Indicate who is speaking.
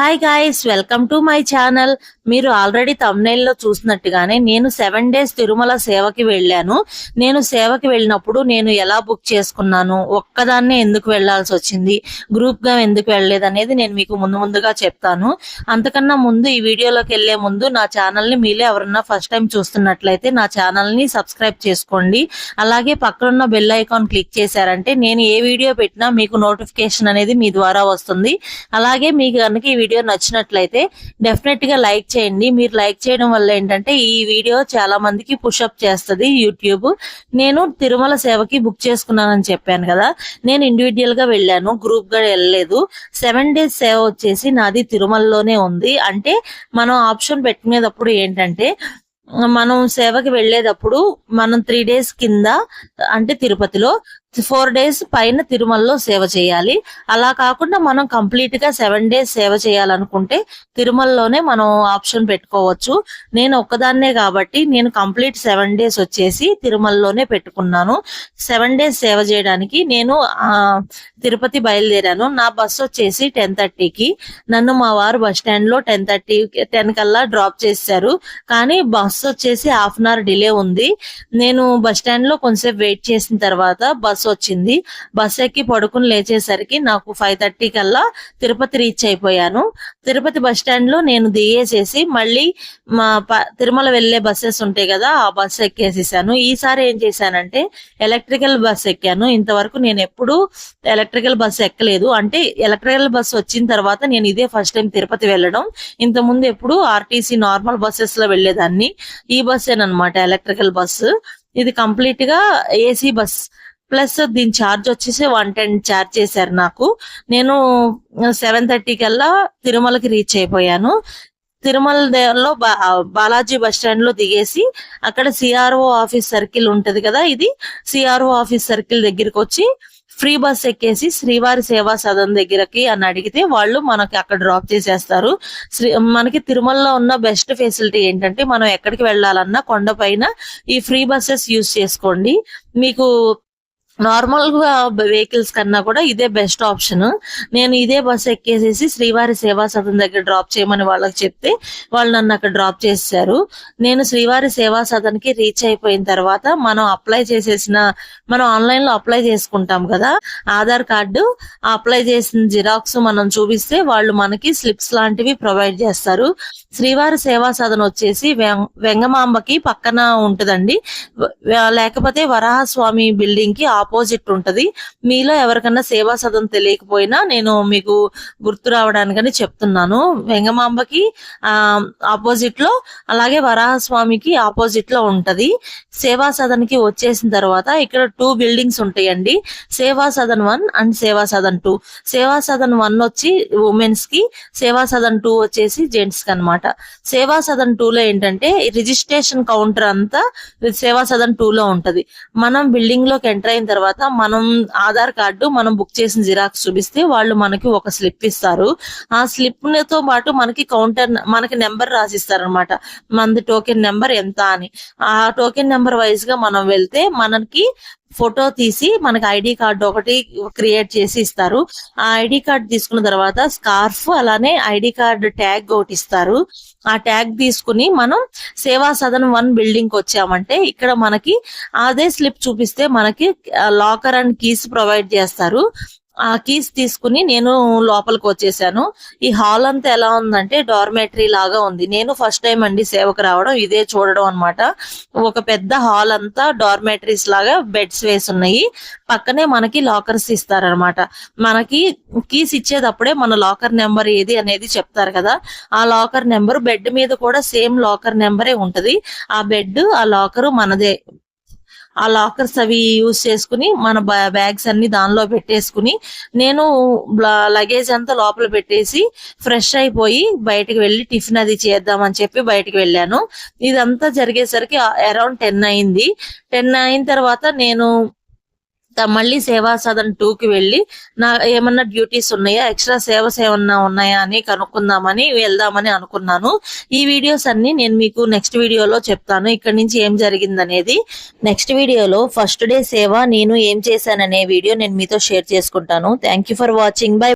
Speaker 1: Hi guys welcome to my channel మీరు already తమ్నైల్లో చూసినట్టుగానే నేను సెవెన్ డేస్ తిరుమల సేవకి వెళ్ళాను. నేను సేవకి వెళ్ళినప్పుడు నేను ఎలా బుక్ చేసుకున్నాను ఒక్కదాన్నే ఎందుకు వెళ్ళాల్సి వచ్చింది గ్రూప్గా ఎందుకు వెళ్ళలేదు అనేది నేను మీకు ముందు ముందుగా చెప్తాను. అంతకన్నా ముందు ఈ వీడియోలోకి వెళ్ళే ముందు నా ఛానల్ని మీలో ఎవరన్నా ఫస్ట్ టైం చూస్తున్నట్లయితే నా ఛానల్ని సబ్స్క్రైబ్ చేసుకోండి. అలాగే పక్కనున్న బెల్ ఐకాన్ క్లిక్ చేశారంటే నేను ఏ వీడియో పెట్టినా మీకు నోటిఫికేషన్ అనేది మీ ద్వారా వస్తుంది. అలాగే మీకు కనుక ఈ వీడియో నచ్చినట్లయితే డెఫినెట్గా లైక్ చేయండి. మీరు లైక్ చేయడం వల్ల ఏంటంటే ఈ వీడియో చాలా మందికి పుషప్ చేస్తుంది యూట్యూబ్ నేను తిరుమల సేవకి బుక్ చేసుకున్నానని చెప్పాను కదా. నేను ఇండివిజువల్గా వెళ్ళాను గ్రూప్గా వెళ్ళలేదు. సెవెన్ డేస్ సేవ వచ్చేసి నాది తిరుమలలోనే ఉంది. అంటే మనం ఆప్షన్ పెట్టుకునేటప్పుడు ఏంటంటే మనం సేవకి వెళ్ళేటప్పుడు మనం త్రీ డేస్ కింద అంటే తిరుపతిలో ఫోర్ డేస్ పైన తిరుమలలో సేవ చేయాలి. అలా కాకుండా మనం కంప్లీట్గా సెవెన్ డేస్ సేవ చేయాలనుకుంటే తిరుమలలోనే మనం ఆప్షన్ పెట్టుకోవచ్చు. నేను ఒక్కదాన్నే కాబట్టి నేను కంప్లీట్ సెవెన్ డేస్ వచ్చేసి తిరుమలలోనే పెట్టుకున్నాను. సెవెన్ డేస్ సేవ చేయడానికి నేను తిరుపతి బయలుదేరాను. నా బస్సు వచ్చేసి టెన్ థర్టీకి. నన్ను మా వారు బస్ స్టాండ్లో టెన్ థర్టీ టెన్ కల్లా డ్రాప్ చేశారు. కానీ బస్సు వచ్చేసి హాఫ్ అన్ అవర్ డిలే ఉంది. నేను బస్ స్టాండ్లో కొంచెం వెయిట్ చేసిన తర్వాత బస్ బస్సు వచ్చింది. బస్ ఎక్కి పడుకుని లేచేసరికి నాకు ఫైవ్ థర్టీ కల్లా తిరుపతి రీచ్ అయిపోయాను. తిరుపతి బస్ స్టాండ్లో నేను దిగేసేసి మళ్ళీ మా తిరుమల వెళ్ళే బస్సెస్ ఉంటాయి కదా ఆ బస్ ఎక్కేసేసాను. ఈసారి ఏం చేశానంటే ఎలక్ట్రికల్ బస్ ఎక్కాను. ఇంతవరకు నేను ఎప్పుడు ఎలక్ట్రికల్ బస్ ఎక్కలేదు. అంటే ఎలక్ట్రికల్ బస్ వచ్చిన తర్వాత నేను ఇదే ఫస్ట్ టైం తిరుపతి వెళ్ళడం. ఇంత ముందు ఎప్పుడు ఆర్టీసీ నార్మల్ బస్సెస్లో వెళ్ళేదాన్ని ఈ బస్సేనమాట ఎలక్ట్రికల్ బస్ ఇది కంప్లీట్గా ఏసీ బస్ ప్లస్ దీని ఛార్జ్ వచ్చేసి వన్ టెన్ ఛార్జ్ చేశారు నాకు. నేను సెవెన్ థర్టీ కల్లా తిరుమలకి రీచ్ అయిపోయాను. తిరుమల లో బా- బాలాజీ బస్ స్టాండ్లో దిగేసి అక్కడ సిఆర్ఓ ఆఫీస్ సర్కిల్ ఉంటది కదా ఇది. సిఆర్ఓ ఆఫీస్ సర్కిల్ దగ్గరికి వచ్చి ఫ్రీ బస్ ఎక్కేసి శ్రీవారి సేవా సదన్ దగ్గరకి అని అడిగితే వాళ్ళు మనకి అక్కడ డ్రాప్ చేసేస్తారు. శ్రీ మనకి తిరుమలలో ఉన్న బెస్ట్ ఫెసిలిటీ ఏంటంటే మనం ఎక్కడికి వెళ్ళాలన్నా కొండపైన ఈ ఫ్రీ బస్సెస్ యూస్ చేసుకోండి. మీకు నార్మల్గా వెహికల్స్ కన్నా కూడా ఇదే బెస్ట్ ఆప్షన్. నేను ఇదే బస్సు ఎక్కేసేసి శ్రీవారి సేవా సదన్ దగ్గర డ్రాప్ చేయమని వాళ్ళకి చెప్తే వాళ్ళు నన్ను అక్కడ డ్రాప్ చేశారు నేను శ్రీవారి సేవా సదన్కి రీచ్ అయిపోయిన తర్వాత మనం అప్లై చేసేసిన మనం ఆన్లైన్లో అప్లై చేసుకుంటాం కదా ఆధార్ కార్డు అప్లై చేసిన జిరాక్స్ మనం చూపిస్తే వాళ్ళు మనకి స్లిప్స్ లాంటివి ప్రొవైడ్ చేస్తారు. శ్రీవారి సేవా సదన్ వచ్చేసి వెం- వెంగమాంబకి పక్కన ఉంటుందండి. లేకపోతే వరాహస్వామి బిల్డింగ్కి ఆపోజిట్ ఉంటది. మీలో ఎవరికన్నా సేవా సదన్ తెలియకపోయినా నేను మీకు గుర్తు రావడానికని చెప్తున్నాను. వెంగమాంబకి ఆ ఆపోజిట్లో అలాగే వరాహస్వామికి ఆపోజిట్లో ఉంటది. సేవా సదన్కి వచ్చేసిన తర్వాత ఇక్కడ టూ బిల్డింగ్స్ ఉంటాయండి. సేవా సదన్ వన్ అండ్ సేవా సదన్ టూ సేవా సదన్ వన్ వచ్చి ఉమెన్స్కి సేవా సదన్ టూ వచ్చేసి జెంట్స్కి అనమాట సేవా సదన్ టూ లో ఏంటంటే రిజిస్ట్రేషన్ కౌంటర్ అంతా సేవా సదన్ టూ లో ఉంటది. మనం బిల్డింగ్లోకి ఎంటర్ అయిన తర్వాత తర్వాత మనం ఆధార్ కార్డు మనం బుక్ చేసిన జిరాక్స్ చూపిస్తే వాళ్ళు మనకి ఒక స్లిప్ ఇస్తారు. ఆ స్లిప్తో పాటు మనకి కౌంటర్ మనకి నెంబర్ రాసిస్తారు అనమాట మనది టోకెన్ నెంబర్ ఎంత అని. ఆ టోకెన్ నెంబర్ వైజ్గా మనం వెళ్తే మనకి ఫోటో తీసి మనకి ఐడి కార్డు ఒకటి క్రియేట్ చేసి ఇస్తారు. ఆ ఐడి కార్డు తీసుకున్న తర్వాత స్కార్ఫ్ అలానే ఐడి కార్డు ట్యాగ్ ఒకటి ఇస్తారు. ఆ ట్యాగ్ తీసుకుని మనం సేవా సదన్ వన్ బిల్డింగ్కి వచ్చామంటే ఇక్కడ మనకి అదే స్లిప్ చూపిస్తే మనకి లాకర్ అండ్ కీస్ ప్రొవైడ్ చేస్తారు. ఆ కీస్ తీసుకుని నేను లోపలికి వచ్చేసాను. ఈ హాల్ అంతా ఎలా ఉందంటే డార్మెటరీ లాగా ఉంది. నేను ఫస్ట్ టైం అండి సేవకు రావడం. ఇదే చూడడం అన్నమాట. ఒక పెద్ద హాల్ అంతా డార్మెటరీస్ లాగా బెడ్స్ వేసి ఉన్నాయి. పక్కనే మనకి లాకర్స్ ఇస్తారనమాట మనకి కీస్ ఇచ్చేటప్పుడే మన లాకర్ నెంబర్ ఏది అనేది చెప్తారు కదా. ఆ లాకర్ నెంబర్ బెడ్ మీద కూడా సేమ్ లాకర్ నెంబరే ఉంటది. ఆ బెడ్ ఆ లాకర్ మనదే. ఆ లాకర్స్ అవి యూజ్ చేసుకుని మన బ్యాగ్స్ అన్ని దానిలో పెట్టేసుకుని నేను లగేజ్ అంతా లోపల పెట్టేసి ఫ్రెష్ అయిపోయి బయటకు వెళ్ళి టిఫిన్ అది చేద్దామని చెప్పి బయటకు వెళ్ళాను. ఇదంతా జరిగేసరికి అరౌండ్ టెన్ అయింది. టెన్ అయిన తర్వాత నేను మళ్ళీ సేవా సదన్ టూ కి వెళ్ళి నా ఏమన్నా డ్యూటీస్ ఉన్నాయా? ఎక్స్ట్రా సేవస్ ఏమన్నా ఉన్నాయా అని కనుక్కుందామని వెళ్దామని అనుకున్నాను. ఈ వీడియోస్ అన్ని నేను మీకు నెక్స్ట్ వీడియోలో చెప్తాను. ఇక్కడ నుంచి ఏం జరిగింది అనేది నెక్స్ట్ వీడియోలో. ఫస్ట్ డే సేవ నేను ఏం చేశాననే వీడియో నేను మీతో షేర్ చేసుకుంటాను. Thank you for watching. Bye